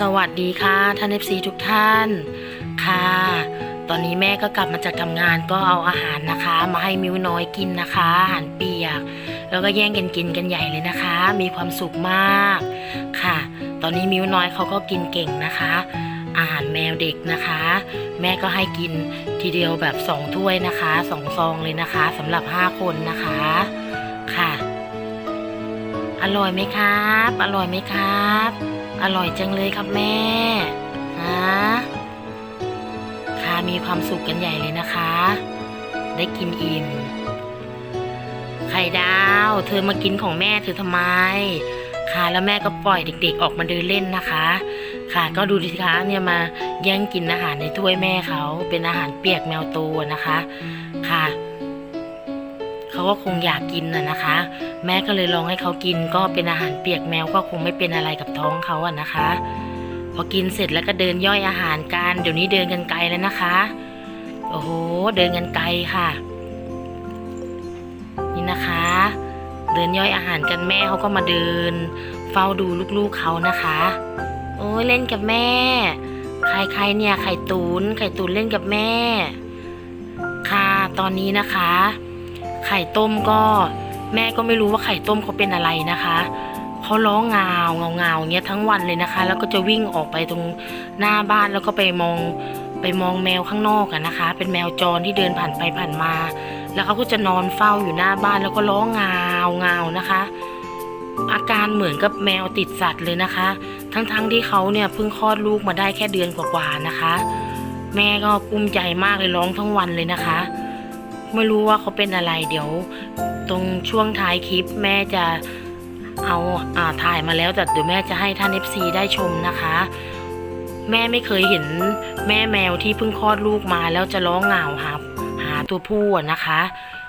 สวัสดีค่ะท่านเอฟซีทุกท่านค่ะ ตอนนี้แม่ก็กลับมาจากทำงานก็เอาอาหารนะคะ มาให้มิวน้อยกินนะคะอาหารเปียก แล้วก็แย่งกันกินกันใหญ่เลยนะคะ มีความสุขมากค่ะ ตอนนี้มิวน้อยเขาก็กินเก่งนะคะ อาหารแมวเด็กนะคะ แม่ก็ให้กินทีเดียวแบบสองถ้วยนะคะสองซองเลยนะคะสำหรับห้าคนนะคะค่ะ อร่อยไหมครับ อร่อยไหมครับ อร่อยจังเลยครับแม่ฮะค่ะมีความสุขกันใหญ่เลยนะคะ ได้กินอิ่ม ไข่ดาว เธอมากินของแม่เธอทำไม ค่ะแล้วแม่ก็ปล่อยเด็ก ๆ ออกมาเดินเล่นนะคะ ค่ะก็ดูดิคะเนี่ยมาแย่งกินอาหารในถ้วยแม่เขาเป็นอาหารเปียกแมวตัวนะคะ ค่ะ เขาก็คงอยากกินน่ะนะคะ แม่ก็เลยลองให้เขากินก็เป็นอาหารเปียกแมวก็คงไม่เป็นอะไรกับท้องเขาอะนะคะ พอกินเสร็จแล้วก็เดินย่อยอาหารกันเดี๋ยวนี้เดินกันไกลแล้วนะคะ โอ้โหเดินกันไกลค่ะ นี่นะคะ เดินย่อยอาหารกันแม่เขาก็มาเดิน เฝ้าดูลูกๆเขานะคะ โอ้ยเล่นกับแม่ ใครๆเนี่ยไข่ตูนไข่ตูนเล่นกับแม่ค่ะ ตอนนี้นะคะ ไข่ต้มก็แม่ก็ไม่รู้ว่าไข่ต้มเขาเป็นอะไรนะคะเขาร้องเงาเงาเงาอย่างเงี้ยทั้งวันเลยนะคะ แล้วก็จะวิ่งออกไปตรงหน้าบ้านแล้วก็ไปมองไปมองแมวข้างนอกอะนะคะ เป็นแมวจรที่เดินผ่านไปผ่านมา แล้วเขาก็จะนอนเฝ้าอยู่หน้าบ้านแล้วก็ร้องเงาเงานะคะ อาการเหมือนกับแมวติดสัตว์เลยนะคะ ทั้งๆทที่เขาเนี่ยเพิ่งคลอดลูกมาได้แค่เดือนกว่าๆนะคะ แม่ก็กุ้มใจมากเลยร้องทั้งวันเลยนะคะ ไม่รู้ว่าเขาเป็นอะไร เดี๋ยว ตรงช่วงท้ายคลิปแม่จะเอาอ่าถ่ายมาแล้วแต่เดี๋ยวแม่จะให้ท่าน FC ได้ชมนะคะ แม่ไม่เคยเห็นแม่แมวที่เพิ่งคลอดลูกมาแล้วจะร้องเหงาหาหาตัวผู้นะคะ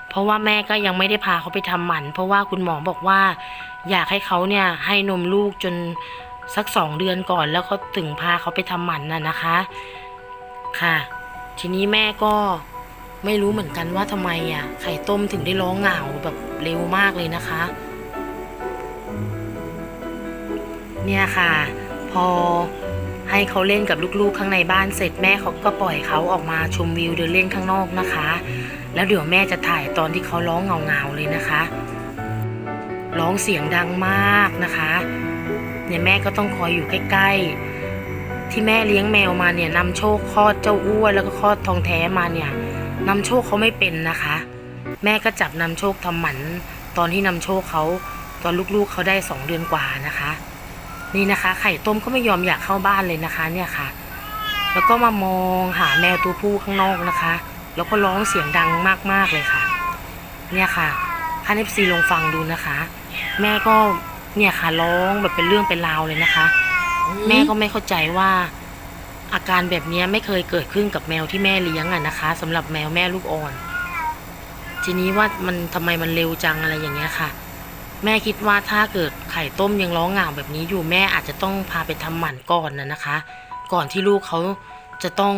เพราะว่าแม่ก็ยังไม่ได้พาเขาไปทำหมัน เพราะว่าคุณหมอบอกว่า อยากให้เขาเนี่ยให้นมลูกจนสักสองเดือนก่อนแล้วก็ถึงพาเขาไปทำหมันน่ะนะคะ ค่ะ ทีนี้แม่ก็ ไม่รู้เหมือนกันว่าทำไมอะไข่ต้มถึงได้ร้องเหงาแบบเร็วมากเลยนะคะ เนี่ยค่ะ พอให้เขาเล่นกับลูกๆข้างในบ้านเสร็จแม่เขาก็ปล่อยเขาออกมาชมวิวเดินเล่นข้างนอกนะคะ แล้วเดี๋ยวแม่จะถ่ายตอนที่เขาร้องเงาๆเลยนะคะ ร้องเสียงดังมากนะคะเนี่ยแม่ก็ต้องคอยอยู่ใกล้ๆที่แม่เลี้ยงแมวมาเนี่ยนำโชคคลอดเจ้าอ้วนแล้วก็คลอดทองแท้มาเนี่ย นำโชคเขาไม่เป็นนะคะ แม่ก็จับนำโชคทำหมันตอนที่นำโชคเขาตอนลูกๆเขาได้สองเดือนกว่านะคะ นี่นะคะ ไข่ต้มก็ไม่ยอมอยากเข้าบ้านเลยนะคะ เนี่ยค่ะ แล้วก็มามองหาแมวตัวผู้ข้างนอกนะคะ แล้วก็ร้องเสียงดังมากๆเลยค่ะ เนี่ยค่ะท่านเอฟซีลองฟังดูนะคะ แม่ก็เนี่ยค่ะร้องแบบเป็นเรื่องเป็นราวเลยนะคะ แม่ก็ไม่เข้าใจว่า อาการแบบนี้ไม่เคยเกิดขึ้นกับแมวที่แม่เลี้ยงอะนะคะสำหรับแมวแม่ลูกอ่อน ทีนี้ว่ามันทำไมมันเร็วจังอะไรอย่างเงี้ยค่ะ แม่คิดว่าถ้าเกิดไข่ต้มยังร้องเหงแบบนี้อยู่แม่อาจจะต้องพาไปทำหมันก่อนนะนะคะ ก่อนที่ลูกเขาจะต้อง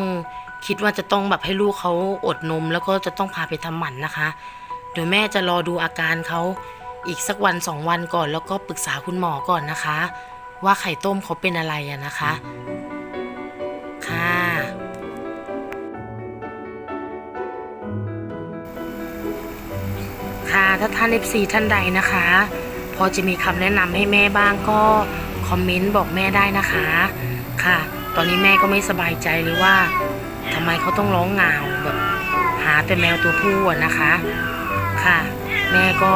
คิดว่าจะต้องแบบให้ลูกเขาอดนม แล้วก็จะต้องพาไปทำหมันนะคะเดี๋ยวแม่จะรอดูอาการเขาอีกสักวันสองวันก่อน แล้วก็ปรึกษาคุณหมอก่อนนะคะ ว่าไข่ต้มเขาเป็นอะไรอะนะคะค่ะ ค่ะ ถ้าท่าน FC ท่านใดนะคะ พอจะมีคำแนะนำให้แม่บ้างก็คอมเมนต์บอกแม่ได้นะคะ ค่ะ ตอนนี้แม่ก็ไม่สบายใจเลยว่าทำไมเขาต้องร้องเหงาแบบหาแต่แมวตัวผู้อะนะคะ ค่ะ แม่ก็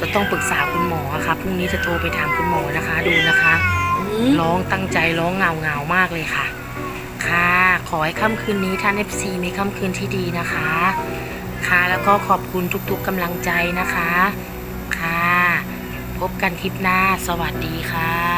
จะต้องปรึกษาคุณหมอค่ะพรุ่งนี้จะโทรไปถามคุณหมอนะคะ ดูนะคะร้องตั้งใจร้องเงาเงาๆมากเลยค่ะ ค่ะ ขอให้ค่ำคืนนี้ท่าน FC มีค่ำคืนที่ดีนะคะคะ แล้วก็ขอบคุณทุกๆกำลังใจนะคะ ค่ะ พบกันคลิปหน้า สวัสดีค่ะ